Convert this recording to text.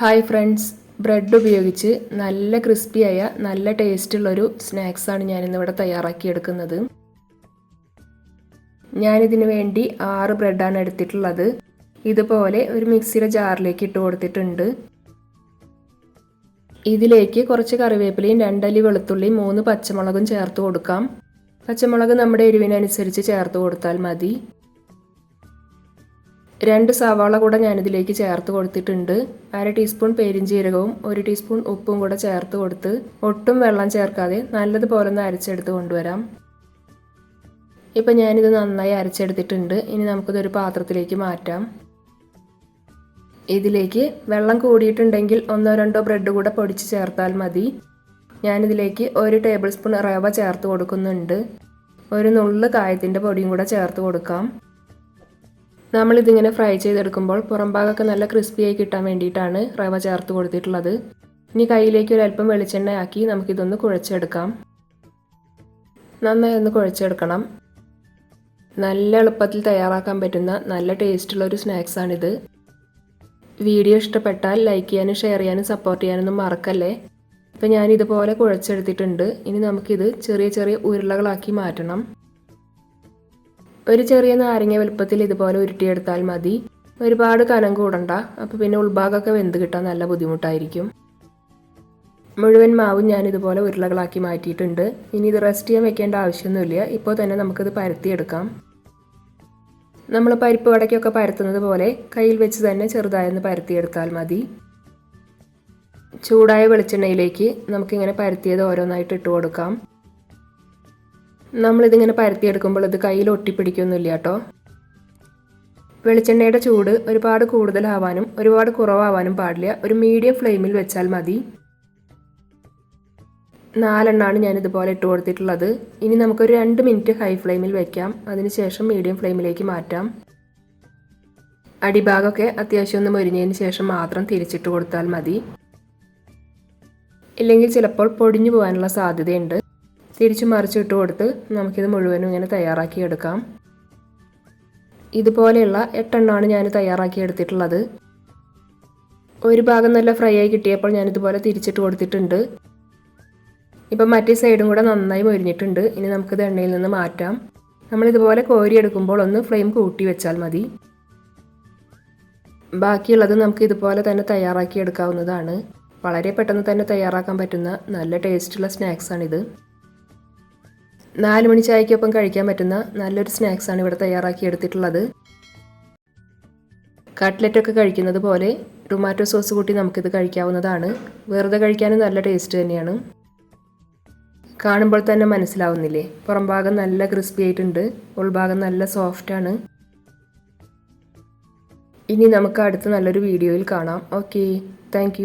Hi friends bread ഉപയോഗിച്ച് നല്ല ക്രിസ്പിയായ നല്ല ടേസ്റ്റുള്ളൊരു സ്നാക്സാണ് ഞാനിന്നിവിടെ തയ്യാറാക്കിയെടുക്കുന്നത് ഞാനിതിന് വേണ്ടി ആറ് ബ്രെഡാണ് എടുത്തിട്ടുള്ളത്. ഇതുപോലെ ഒരു മിക്സിയുടെ ജാറിലേക്ക് ഇട്ട് കൊടുത്തിട്ടുണ്ട്. ഇതിലേക്ക് കുറച്ച് കറിവേപ്പിലയും രണ്ടല്ലി വെളുത്തുള്ളിയും മൂന്ന് പച്ചമുളകും ചേർത്ത് കൊടുക്കാം. പച്ചമുളക് നമ്മുടെ എരിവിനനുസരിച്ച് ചേർത്ത് കൊടുത്താൽ മതി. രണ്ട് സവാള കൂടെ ഞാനിതിലേക്ക് ചേർത്ത് കൊടുത്തിട്ടുണ്ട്. അര ടീസ്പൂൺ പേരിഞ്ചീരകവും ഒരു ടീസ്പൂൺ ഉപ്പും കൂടെ ചേർത്ത് കൊടുത്ത് ഒട്ടും വെള്ളം ചേർക്കാതെ നല്ലതുപോലെ ഒന്ന് അരച്ചെടുത്ത് കൊണ്ടുവരാം. ഇപ്പം ഞാനിത് നന്നായി അരച്ചെടുത്തിട്ടുണ്ട്. ഇനി നമുക്കിതൊരു പാത്രത്തിലേക്ക് മാറ്റാം. ഇതിലേക്ക് വെള്ളം കൂടിയിട്ടുണ്ടെങ്കിൽ ഒന്നോ രണ്ടോ ബ്രെഡ് കൂടെ പൊടിച്ച് ചേർത്താൽ മതി. ഞാനിതിലേക്ക് ഒരു ടേബിൾ സ്പൂൺ റവ ചേർത്ത് കൊടുക്കുന്നുണ്ട്. ഒരു നുള്ള് കായത്തിന്റെ പൊടിയും കൂടെ ചേർത്ത് കൊടുക്കാം. നമ്മളിതിങ്ങനെ ഫ്രൈ ചെയ്തെടുക്കുമ്പോൾ പുറം ഭാഗമൊക്കെ നല്ല ക്രിസ്പിയായി കിട്ടാൻ വേണ്ടിയിട്ടാണ് റവ ചേർത്ത് കൊടുത്തിട്ടുള്ളത്. ഇനി കയ്യിലേക്ക് ഒരല്പം അല്പം വെളിച്ചെണ്ണ ആക്കി നമുക്കിതൊന്ന് കുഴച്ചെടുക്കാം. നന്നായി ഒന്ന് കുഴച്ചെടുക്കണം. നല്ല എളുപ്പത്തിൽ തയ്യാറാക്കാൻ പറ്റുന്ന നല്ല ടേസ്റ്റുള്ള ഒരു സ്നാക്സാണിത്. വീഡിയോ ഇഷ്ടപ്പെട്ടാൽ ലൈക്ക് ചെയ്യാനും ഷെയർ ചെയ്യാനും സപ്പോർട്ട് ചെയ്യാനൊന്നും മറക്കല്ലേ? ഇപ്പം ഞാനിതുപോലെ കുഴച്ചെടുത്തിട്ടുണ്ട്. ഇനി നമുക്കിത് ചെറിയ ചെറിയ ഉരുളകളാക്കി മാറ്റണം. ഒരു ചെറിയ നാരങ്ങ വലുപ്പത്തിൽ ഇതുപോലെ ഉരുട്ടിയെടുത്താൽ മതി. ഒരുപാട് കനം കൂടണ്ട. അപ്പോൾ പിന്നെ ഉൾഭാഗമൊക്കെ വെന്ത് കിട്ടാൻ നല്ല ബുദ്ധിമുട്ടായിരിക്കും. മുഴുവൻ മാവും ഞാൻ ഇതുപോലെ ഉരുളകളാക്കി മാറ്റിയിട്ടുണ്ട്. ഇനി ഇത് റെസ്റ്റ് ചെയ്യാൻ വെക്കേണ്ട ആവശ്യമൊന്നുമില്ല. ഇപ്പോൾ തന്നെ നമുക്കിത് പരത്തിയെടുക്കാം. നമ്മൾ പരിപ്പ് വടക്കൊക്കെ പരത്തുന്നത് പോലെ കയ്യിൽ വെച്ച് തന്നെ ചെറുതായൊന്ന് പരത്തിയെടുത്താൽ മതി. ചൂടായ വെളിച്ചെണ്ണയിലേക്ക് നമുക്കിങ്ങനെ പരത്തിയത് ഓരോന്നായിട്ട് ഇട്ട് കൊടുക്കാം. നമ്മളിതിങ്ങനെ പരത്തിയെടുക്കുമ്പോൾ ഇത് കയ്യിൽ ഒട്ടിപ്പിടിക്കൊന്നുമില്ല കേട്ടോ. വെളിച്ചെണ്ണയുടെ ചൂട് ഒരുപാട് കൂടുതലാവാനും ഒരുപാട് കുറവാവാനും പാടില്ല. ഒരു മീഡിയം ഫ്ലെയിമിൽ വെച്ചാൽ മതി. നാലെണ്ണമാണ് ഞാൻ ഇതുപോലെ ഇട്ട് കൊടുത്തിട്ടുള്ളത്. ഇനി നമുക്കൊരു രണ്ട് മിനിറ്റ് ഹൈ ഫ്ലെയിമിൽ വെക്കാം. അതിനുശേഷം മീഡിയം ഫ്ലെയിമിലേക്ക് മാറ്റാം. അടിഭാഗമൊക്കെ അത്യാവശ്യം ഒന്ന് മൊരിഞ്ഞതിന് ശേഷം മാത്രം തിരിച്ചിട്ട് കൊടുത്താൽ മതി. ഇല്ലെങ്കിൽ ചിലപ്പോൾ പൊടിഞ്ഞു പോകാനുള്ള സാധ്യതയുണ്ട്. തിരിച്ചു മറിച്ചിട്ട് കൊടുത്ത് നമുക്കിത് മുഴുവനും ഇങ്ങനെ തയ്യാറാക്കി എടുക്കാം. ഇതുപോലെയുള്ള എട്ടെണ്ണമാണ് ഞാൻ തയ്യാറാക്കി എടുത്തിട്ടുള്ളത്. ഒരു ഭാഗം നല്ല ഫ്രൈ ആയി കിട്ടിയപ്പോൾ ഞാൻ ഇതുപോലെ തിരിച്ചിട്ട് കൊടുത്തിട്ടുണ്ട്. ഇപ്പം മറ്റേ സൈഡും കൂടെ നന്നായി മൊരിഞ്ഞിട്ടുണ്ട്. ഇനി നമുക്കിത് എണ്ണയിൽ നിന്ന് മാറ്റാം. നമ്മളിതുപോലെ കോരി എടുക്കുമ്പോൾ ഒന്ന് ഫ്ലെയിം കൂട്ടി വെച്ചാൽ മതി. ബാക്കിയുള്ളത് നമുക്ക് ഇതുപോലെ തന്നെ തയ്യാറാക്കി എടുക്കാവുന്നതാണ്. വളരെ പെട്ടെന്ന് തന്നെ തയ്യാറാക്കാൻ പറ്റുന്ന നല്ല ടേസ്റ്റുള്ള സ്നാക്സാണിത്. നാല് മണി ചായക്കൊപ്പം കഴിക്കാൻ പറ്റുന്ന നല്ലൊരു സ്നാക്സാണ് ഇവിടെ തയ്യാറാക്കി എടുത്തിട്ടുള്ളത്. കട്ട്ലറ്റൊക്കെ കഴിക്കുന്നത് പോലെ ടൊമാറ്റോ സോസ് കൂട്ടി നമുക്കിത് കഴിക്കാവുന്നതാണ്. വെറുതെ കഴിക്കാനും നല്ല ടേസ്റ്റ് തന്നെയാണ്. കാണുമ്പോൾ തന്നെ മനസ്സിലാവുന്നില്ലേ? പുറം ഭാഗം നല്ല ക്രിസ്പി ആയിട്ടുണ്ട്. ഉൾഭാഗം നല്ല സോഫ്റ്റാണ് ഇനി നമുക്ക് അടുത്ത നല്ലൊരു വീഡിയോയിൽ കാണാം. ഓക്കെ. താങ്ക്